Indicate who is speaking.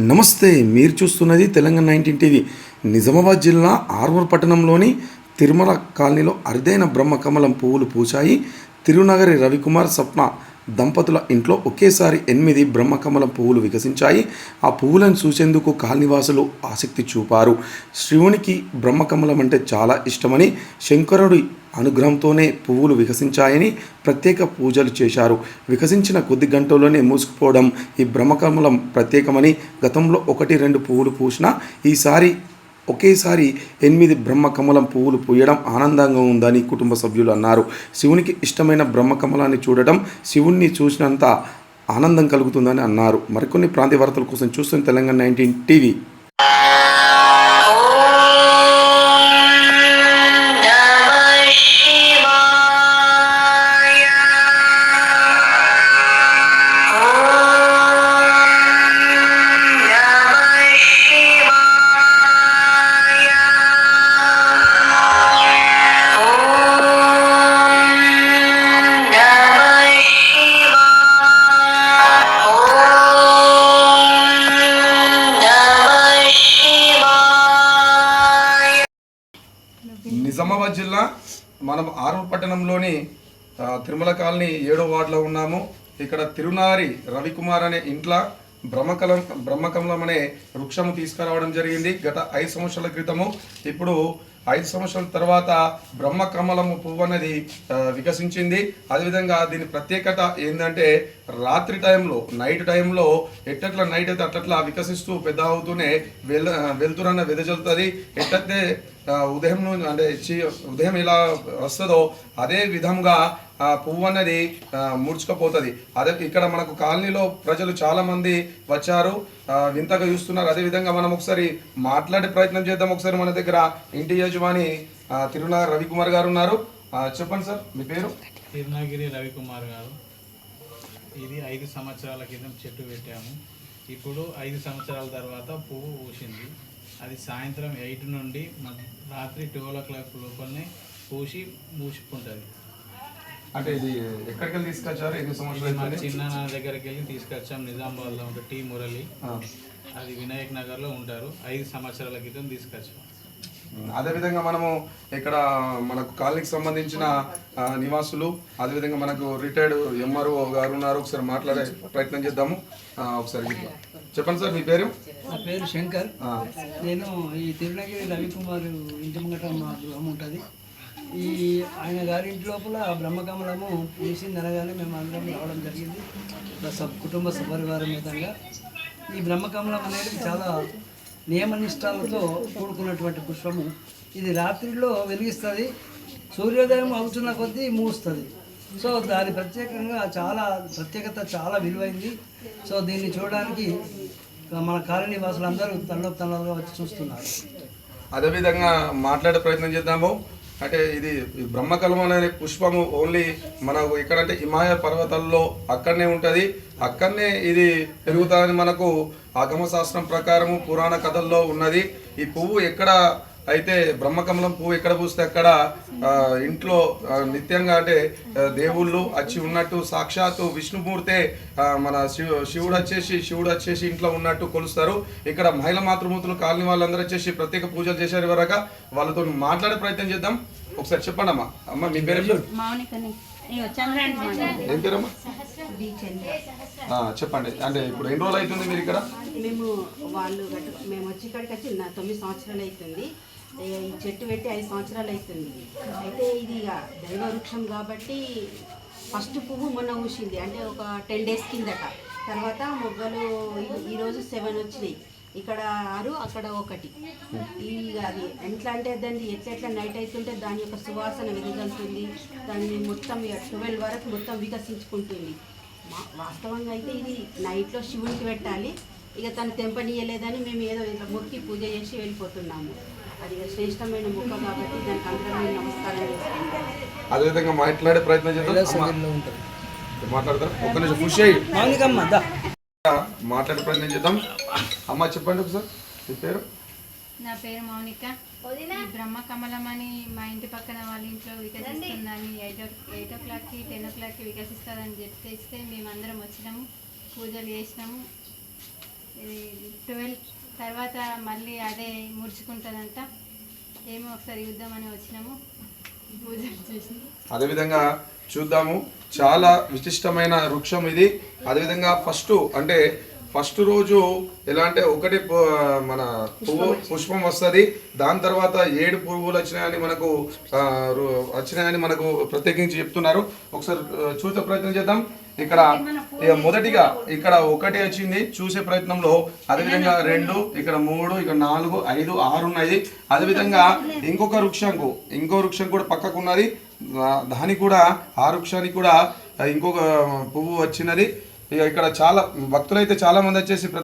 Speaker 1: నమస్తే మీరు చూస్తున్నది తెలంగాణ నైన్టీన్ టీవీ. నిజామాబాద్ జిల్లా ఆర్మూర్ పట్టణంలోని తిరుమల కాలనీలో అరుదైన బ్రహ్మ కమలం పువ్వులు పూసాయి తిరునగరి రవికుమార్ స్వప్న దంపతుల ఇంట్లో ఒకేసారి ఎనిమిది బ్రహ్మకమలం పువ్వులు వికసించాయి. ఆ పువ్వులను చూసేందుకు కాలనివాసులు ఆసక్తి చూపారు. శివునికి బ్రహ్మకమలం అంటే చాలా ఇష్టమని శంకరుడి అనుగ్రహంతోనే పువ్వులు వికసించాయని ప్రత్యేక పూజలు చేశారు. వికసించిన కొద్ది గంటల్లోనే మూసుకుపోవడం ఈ బ్రహ్మకమలం ప్రత్యేకమని గతంలో ఒకటి రెండు పువ్వులు పూసినా ఈసారి ఒకేసారి ఎనిమిది బ్రహ్మకమలం పువ్వులు పూయడం ఆనందంగా ఉందని కుటుంబ సభ్యులు అన్నారు. శివునికి ఇష్టమైన బ్రహ్మకమలాన్ని చూడటం శివుణ్ణి చూసినంత ఆనందం కలుగుతుందని అన్నారు. మరికొన్ని ప్రాంతీయ వార్తల కోసం చూస్తున్న తెలంగాణ నైన్టీన్ టీవీ. మనం ఆరూర్ పట్టణంలోని తిరుమల కాలనీ ఏడో వార్డులో ఉన్నాము. ఇక్కడ తిరునారి రవికుమార్ అనే ఇంట్లో బ్రహ్మకలం బ్రహ్మకమలం అనే వృక్షము తీసుకురావడం జరిగింది గత ఐదు సంవత్సరాల క్రితము. ఇప్పుడు ఐదు సంవత్సరాల తర్వాత బ్రహ్మకమలము పువ్వు అనేది వికసించింది. అదేవిధంగా దీని ప్రత్యేకత ఏంటంటే రాత్రి టైంలో నైట్ టైంలో ఎట్టట్ల నైట్ అయితే అట్లట్లా వికసిస్తూ పెద్ద అవుతూనే వెల్ వెళ్తురన్న వెదజల్లుతుంది. ఎట్టయితే ఉదయం ను- అంటే చి- ఉదయం ఎలా వస్తుందో అదే విధంగా ఆ పువ్వు అనేది ఆ, ముడుచుకుపోతుంది అదే ఇక్కడ మనకు కాలనీలో ప్రజలు చాలామంది వచ్చారు వింతగా చూస్తున్నారు అదే విధంగా మనం ఒకసారి మాట్లాడే ప్రయత్నం చేద్దాం ఒకసారి మన దగ్గర ఇంటి యజమాని ఆ, తిరునాగ రవికుమార్ గారు ఉన్నారు చెప్పండి సార్ మీ పేరు?
Speaker 2: తిరునాగిరి రవికుమార్ గారు. ఇది ఐదు సంవత్సరాల క్రితం చెట్టు పెట్టాము. ఇప్పుడు ఐదు సంవత్సరాల తర్వాత పువ్వు పూసింది. అది సాయంత్రం ఎయిట్ నుండి రాత్రి ట్వెల్వ్ ఓ క్లాక్ లోపలనే పూసి మూసుకుంటుంది.
Speaker 1: అంటే ఇది ఎక్కడికి వెళ్ళి తీసుకొచ్చారు? ఎన్ని సంవత్సరాలు?
Speaker 2: చిన్న నాన్న దగ్గరికి వెళ్ళి తీసుకొచ్చాం నిజామాబాద్లో ఉంటే టీ మురళి. అది వినాయక్ నగర్లో ఉంటారు. ఐదు సంవత్సరాల క్రితం తీసుకొచ్చాం.
Speaker 1: అదేవిధంగా మనము ఇక్కడ మనకు కాలనీకి సంబంధించిన నివాసులు అదేవిధంగా మనకు రిటైర్డ్ ఎంఆర్ఓ గారు ఉన్నారు. ఒకసారి మాట్లాడే ప్రయత్నం చేద్దాము. ఒకసారి. చెప్పండి సార్ మీ పేరు?
Speaker 3: నా పేరు శంకర్. నేను ఈ తిరునగిరి రవికుమార్ ఇంటి ముంగట మా గృహం ఉంటుంది. ఈ ఆయన గారి ఇంటి లోపల బ్రహ్మకమలము వేసింది అనగానే మేము అందరం రావడం జరిగింది. సబ్ కుటుంబ సపరివారమేతంగా ఈ బ్రహ్మకమలం అనేది చాలా నియమనిష్టాలతో కూడుకున్నటువంటి పుష్పము. ఇది రాత్రిలో వెలిగిస్తుంది సూర్యోదయం అవుతున్న కొద్దీ మూస్తుంది. సో దాని ప్రత్యేకంగా చాలా ప్రత్యేకత చాలా విలువైంది. సో దీన్ని చూడడానికి మన కాలనీ వాసులందరూ తనలో తనలో వచ్చి చూస్తున్నారు.
Speaker 1: అదేవిధంగా మాట్లాడే ప్రయత్నం చేద్దాము. అంటే ఇది బ్రహ్మకలం అనే పుష్పము ఓన్లీ మనకు ఎక్కడంటే హిమాయ పర్వతాల్లో అక్కడనే ఉంటుంది. అక్కడనే ఇది పెరుగుతుందని మనకు ఆగమ శాస్త్రం ప్రకారము పురాణ కథల్లో ఉన్నది. ఈ పువ్వు ఎక్కడ అయితే బ్రహ్మకమలం పువ్వు ఎక్కడ పూస్తే అక్కడ ఇంట్లో నిత్యంగా అంటే దేవుళ్ళు వచ్చి ఉన్నట్టు సాక్షాత్తు విష్ణుమూర్తే మన శివ శివుడు వచ్చేసి శివుడు వచ్చేసి ఇంట్లో ఉన్నట్టు కొలుస్తారు. ఇక్కడ మహిళా మాతృమూర్తులు కాలనీ వాళ్ళందరూ వచ్చేసి ప్రత్యేక పూజలు చేశారు వరక వాళ్ళతో మాట్లాడే ప్రయత్నం చేద్దాం. ఒకసారి చెప్పండి అమ్మా అమ్మ మీ పేరు? ఏం పేరమ్మా? చెప్పండి. అంటే ఇప్పుడు ఎన్ని రోజులు అవుతుంది మీరు ఇక్కడ
Speaker 4: మేము వాళ్ళు మేము వచ్చి ఇక్కడికి వచ్చి తొమ్మిది సంవత్సరాలు అవుతుంది. ఈ చెట్టు పెట్టి ఐదు సంవత్సరాలు అవుతుంది అయితే ఇది ఇక దైవ వృక్షం కాబట్టి ఫస్ట్ పువ్వు మొన్న ఊసింది అంటే ఒక టెన్ డేస్ కిందట. తర్వాత మొగ్గలు ఈరోజు సెవెన్ వచ్చినాయి. ఇక్కడ ఆరు అక్కడ ఒకటి. ఈ అది ఎట్లా అంటే దాన్ని ఎట్లా ఎట్లా నైట్ అవుతుంటే దాని యొక్క సువాసన వెదగలుతుంది దాన్ని మొత్తం ట్వెల్వ్ వరకు మొత్తం వికసించుకుంటుంది. వాస్తవంగా అయితే ఇది నైట్లో శివునికి పెట్టాలి. ఇక తను తెంపనీయలేదని మేము ఏదో ఇట్లా మొక్కి పూజ చేసి వెళ్ళిపోతున్నాము. అది శ్రేష్టమైన మొక్క కాబట్టి దానికి అందరం మేము నమస్కారం చేసుకుంటాం
Speaker 1: అదేవిధంగా మాట్లాడే ప్రయత్నం చేద్దాం. మాట్లాడతారు? ఒక్క నిమిషం ఖుషి అయ్యి మాట్లాడే ప్రయత్నం చేద్దాం. అమ్మ చెప్పండి ఒకసారి. మీ పేరు?
Speaker 5: నా పేరు మౌనిక. బ్రహ్మ కమలం అని మా ఇంటి పక్కన వాళ్ళ ఇంట్లో వికసిస్తుందని ఎయిట్ ఎయిట్ ఓ క్లాక్కి టెన్ ఓ క్లాక్కి వికసిస్తుందని చెప్పేస్తే మేమందరం వచ్చినాము. పూజలు చేసినాము. ఇది ట్వెల్వ్ తర్వాత మళ్ళీ అదే ముడుచుకుంటుందంట. ఏమో ఒకసారి యుద్ధమని వచ్చినాము. పూజలు
Speaker 1: అదేవిధంగా చూద్దాము. చాలా విశిష్టమైన వృక్షం ఇది. అదేవిధంగా ఫస్ట్ అంటే ఫస్ట్ రోజు ఎలా అంటే ఒకటి మన పువ్వు పుష్పం వస్తుంది. దాని తర్వాత ఏడు పువ్వులు వచ్చినాయని మనకు వచ్చినాయని మనకు ప్రత్యేకించి చెప్తున్నారు. ఒకసారి చూసే ప్రయత్నం చేద్దాం. ఇక్కడ ఇక మొదటిగా ఇక్కడ ఒకటి వచ్చింది. చూసే ప్రయత్నంలో అదేవిధంగా రెండు ఇక్కడ మూడు ఇక్కడ నాలుగు ఐదు ఆరు ఉన్నాయి. అదేవిధంగా ఇంకొక వృక్షంకు ఇంకో వృక్షం కూడా పక్కకు ఉన్నది. దానికి కూడా ఆ వృక్షానికి కూడా ఇంకొక పువ్వు వచ్చినది. ఇక ఇక్కడ చాలా భక్తులైతే చాలా మంది వచ్చేసి